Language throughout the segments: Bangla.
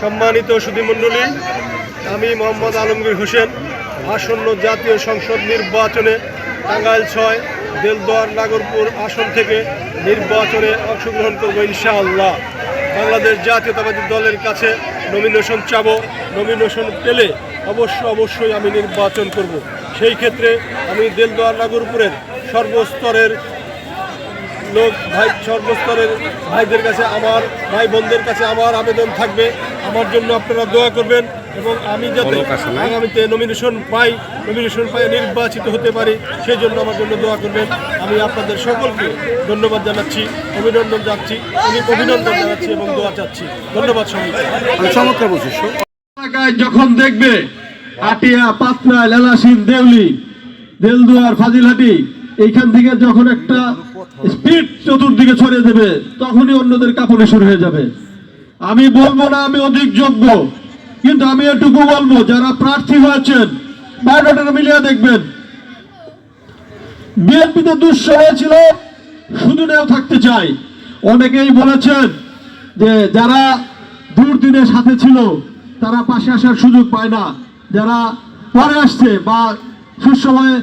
সম্মানিত সুধীমণ্ডলী, আমি মোহাম্মদ আলমগীর হোসেন, আসন্ন জাতীয় সংসদ নির্বাচনে টাঙ্গাইল ছয়, দেলদুয়ার, নাগরপুর আসন থেকে নির্বাচনে অংশগ্রহণ করব ইনশাআল্লাহ। বাংলাদেশ জাতীয়তাবাদী দলের কাছে নমিনেশন চাবো। নমিনেশন পেলে অবশ্য অবশ্যই আমি নির্বাচন করব। সেই ক্ষেত্রে আমি দেলদুয়ার, নাগরপুরের সর্বস্তরের লোক ভাই সর্বস্তরের ভাইদের কাছে আমার ভাই বোনদের কাছে আমার আবেদন থাকবে। আমার জন্য আপনারা দোয়া করবেন এবং আমি যাতে আগামীতে নমিনেশন পাই নমিনেশন পাই নির্বাচিত হতে পারি সেই জন্য আমার জন্য দোয়া করবেন। আমি আপনাদের সকলকে ধন্যবাদ জানাচ্ছি অভিনন্দন যাচ্ছি আমি অভিনন্দন জানাচ্ছি এবং দোয়া চাচ্ছি। ধন্যবাদ সবাইকে। বলছিস এলাকায় যখন দেখবে আটিয়া পাতনা লেলাসিন দেউলি দেলদুয়ার ফাজিলহাটি এইখান থেকে যখন একটা স্পিড চতুর্দিকে ছড়িয়ে দেবে, তখনই অন্যদের কাপড়ে শুরু হয়ে যাবে। আমি বলব না আমি অধিক যোগ্য, কিন্তু আমি এটুকু বলব, যারা প্রার্থী হয়েছেন, বায়োডাটা মিলিয়ে দেখবেন। বিএনপিতে দুঃসময় ছিল, শুধু নেও থাকতে চাই। অনেকেই বলেছেন যে যারা দুর্দিনের সাথে ছিল, তারা পাশে আসার সুযোগ পায় না। যারা পরে আসছে বা সুসময়ে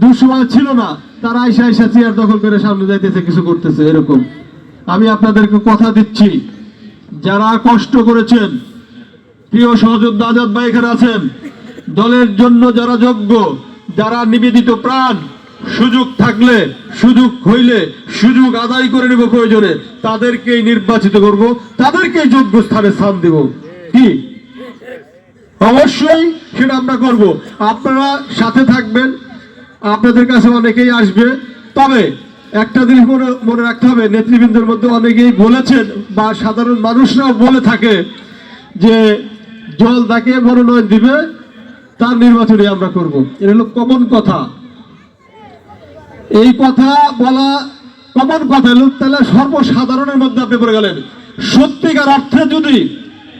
দুঃসময় ছিল না, তারা আইসা আইসা চেয়ার দখল করে সামনে যাইতেছে, কিছু করতেছে, এরকম। আমি আপনাদেরকে কথা দিচ্ছি, যারা কষ্ট করেছেন, প্রিয় সহযোদ্ধা আজাদ ভাই এখানে আছেন, দলের জন্য যারা যোগ্য, যারা নিবেদিত প্রাণ, সুযোগ থাকলে, সুযোগ হইলে, সুযোগ আদায় করে নেব প্রয়োজনে, তাদেরকেই নির্বাচিত করব, তাদেরকেই যোগ্য স্থানে স্থান দেব। কি? অবশ্যই সেটা আমরা করব। আপনারা সাথে থাকবেন আপনাদের কাছে অনেকেই আসবে। তবে একটা জিনিস মনে মনে রাখতে হবে, নেতৃবৃন্দের মধ্যে অনেকেই বলেছেন বা সাধারণ মানুষরাও বলে থাকে যে জল তাকে মনোনয়ন দিবে, তার নির্বাচনে আমরা করব। এটা হলো কমন কথা। এই কথা বলা কমন কথা হলো তাহলে সর্বসাধারণের মধ্যে আপনি পড়ে গেলেন। সত্যিকার অর্থে যদি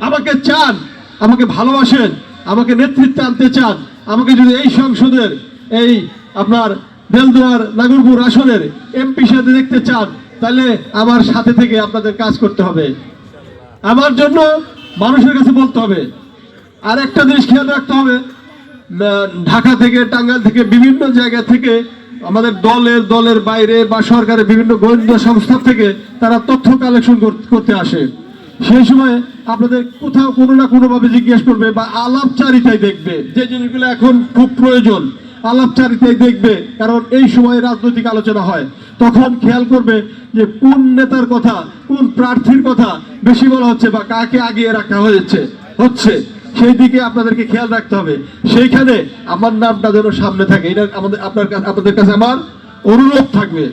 আমাকে চান, আমাকে ভালোবাসেন, আমাকে নেতৃত্বে আনতে চান, আমাকে যদি এই সংসদের, এই আপনার বেলদুয়ার নাগরপুর আসনের এমপি সাথে দেখতে চান, তাহলে আমার সাথে থেকে আপনাদের কাজ করতে হবে। আমার জন্য মানুষের কাছে বলতে হবে। আর একটা জিনিস খেয়াল রাখতে হবে ঢাকা থেকে, টাঙ্গাইল থেকে, বিভিন্ন জায়গা থেকে আমাদের দলের দলের বাইরে বা সরকারের বিভিন্ন গোয়েন্দা সংস্থা থেকে তারা তথ্য কালেকশন করতে আসে। সেই সময় আপনাদের কোথাও কোনো না কোনোভাবে জিজ্ঞেস করবে বা আলাপচারিতায় দেখবে যে জিনিসগুলো এখন খুব প্রয়োজন। আলাপচারিতায় দেখবে, কারণ এই সময় রাজনৈতিক আলোচনা হয়। তখন খেয়াল করবে যে কোন নেতার কথা, কোন প্রার্থীর কথা বেশি বলা হচ্ছে বা কাকে আগিয়ে রাখা হয়েছে, হচ্ছে। সেই দিকে আপনাদেরকে খেয়াল রাখতে হবে। সেইখানে আমার নামটা যেন সামনে থাকে, এটা আমাদের, আপনার আপনাদের কাছে আমার অনুরোধ থাকবে।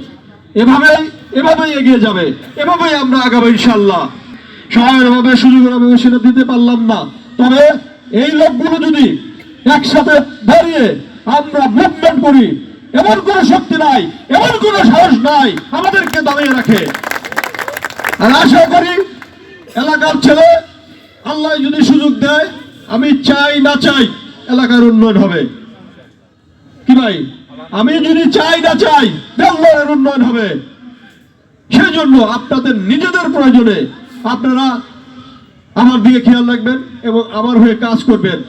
এভাবেই এভাবেই এগিয়ে যাবে, এভাবেই আমরা আগাবো ইনশাল্লাহ সময়ের অভাবে সুযোগের সেটা দিতে পারলাম না। তবে এই লোকগুলো যদি একসাথে দাঁড়িয়ে আমরা মুভমেন্ট করি। এমন কোনো শক্তি নাই, এমন কোনো সাহস নাই, আমাদেরকে দাঁড়িয়ে রাখে। আর আশা করি, এলাকার ছেলে আল্লাহ যদি সুযোগ দেয়, আমি চাই না চাই এলাকার উন্নয়ন হবে। কি ভাই? আমি যদি চাই না চাই, বেঙ্গলের উন্নয়ন হবে। সেই জন্য আপনাদের নিজেদের প্রয়োজনে আপনারা আমার দিকে খেয়াল রাখবেন এবং আমার হয়ে কাজ করবেন।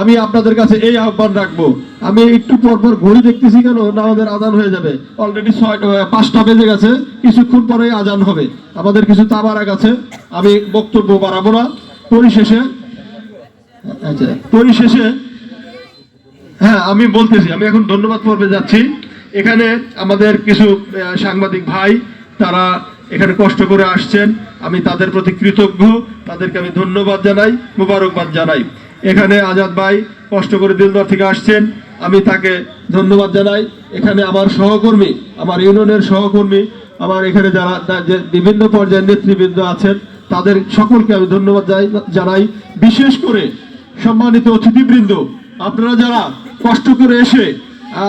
আমি আপনাদের কাছে এই আহ্বান রাখব। আমি একটু পর পর ঘড়ি দেখতেছি কেন না আমাদের আজান হয়ে যাবে। অলরেডি ছয় পাঁচটা বেজে গেছে, কিছুক্ষণ পরে আজান হবে। আমাদের কিছু তাবারাক আছে, আমি বক্তব্য বাড়াবো না। পরিশেষে আচ্ছা পরিশেষে হ্যাঁ আমি বলতেছি, আমি এখন ধন্যবাদ পর্বে যাচ্ছি। এখানে আমাদের কিছু সাংবাদিক ভাই, তারা এখানে কষ্ট করে আসছেন। আমি তাদের প্রতি কৃতজ্ঞ। তাদেরকে আমি ধন্যবাদ জানাই, মুবারকবাদ জানাই। এখানে আজাদ ভাই কষ্ট করে দিলদার থেকে আসছেন। আমি তাকে ধন্যবাদ জানাই। এখানে আমার সহকর্মী, আমার ইউনিয়নের সহকর্মী, আমার এখানে যারা যে বিভিন্ন পর্যায়ের নেতৃবৃন্দ আছেন, তাদের সকলকে আমি ধন্যবাদ জানাই- বিশেষ করে সম্মানিত অতিথিবৃন্দ, আপনারা যারা কষ্ট করে এসে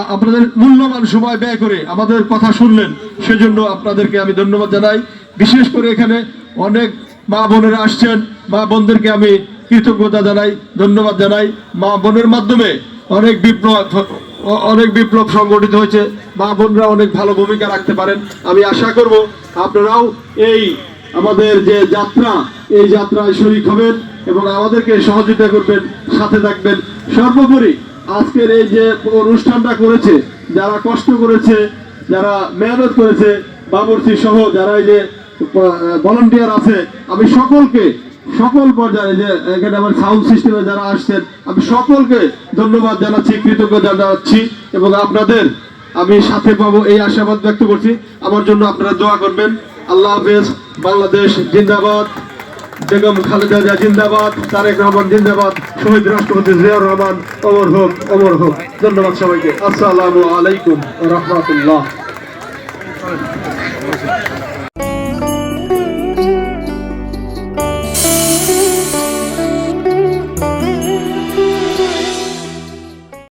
আপনাদের মূল্যবান সময় ব্যয় করে আমাদের কথা শুনলেন, সেজন্য আপনাদেরকে আমি ধন্যবাদ জানাই। বিশেষ করে এখানে অনেক মা বোনেরা আসছেন। মা বোনদেরকে আমি কৃতজ্ঞতা জানাই, ধন্যবাদ জানাই। মা বোনের মাধ্যমে অনেক বিপ্লব অনেক বিপ্লব সংগঠিত হয়েছে। মা বোনরা অনেক ভালো ভূমিকা রাখতে পারেন। আমি আশা করব আপনারাও এই আমাদের যে যাত্রা, এই যাত্রায় শরিক হবেন এবং আমাদেরকে সহযোগিতা করবেন, সাথে থাকবেন। সর্বোপরি আজকের এই যে অনুষ্ঠানটা করেছে, যারা কষ্ট করেছে, যারা মেহনত করেছে বাবরচি সহ যারা এই যে ভলান্টিয়ার আছে, আমি সকলকে সকল পর্যায়ে যে এখানে আমার সাউন্ড সিস্টেমে যারা আসছেন, আমি সকলকে ধন্যবাদ জানাচ্ছি, কৃতজ্ঞতা জানাচ্ছি এবং আপনাদের আমি সাথে পাবো এই আশাবাদ ব্যক্ত করছি। আমার জন্য আপনারা দোয়া করবেন। আল্লাহ হাফেজ, বাংলাদেশ জিন্দাবাদ। বেগম খালেদা জিয়া জিন্দাবাদ, তারেক রহমান জিন্দাবাদ, শহীদ রাষ্ট্রপতি জিয়াউর রহমান অমর হোক অমর হোক ধন্যবাদ সবাইকে। আসসালামু আলাইকুম রহমতুল্লাহ।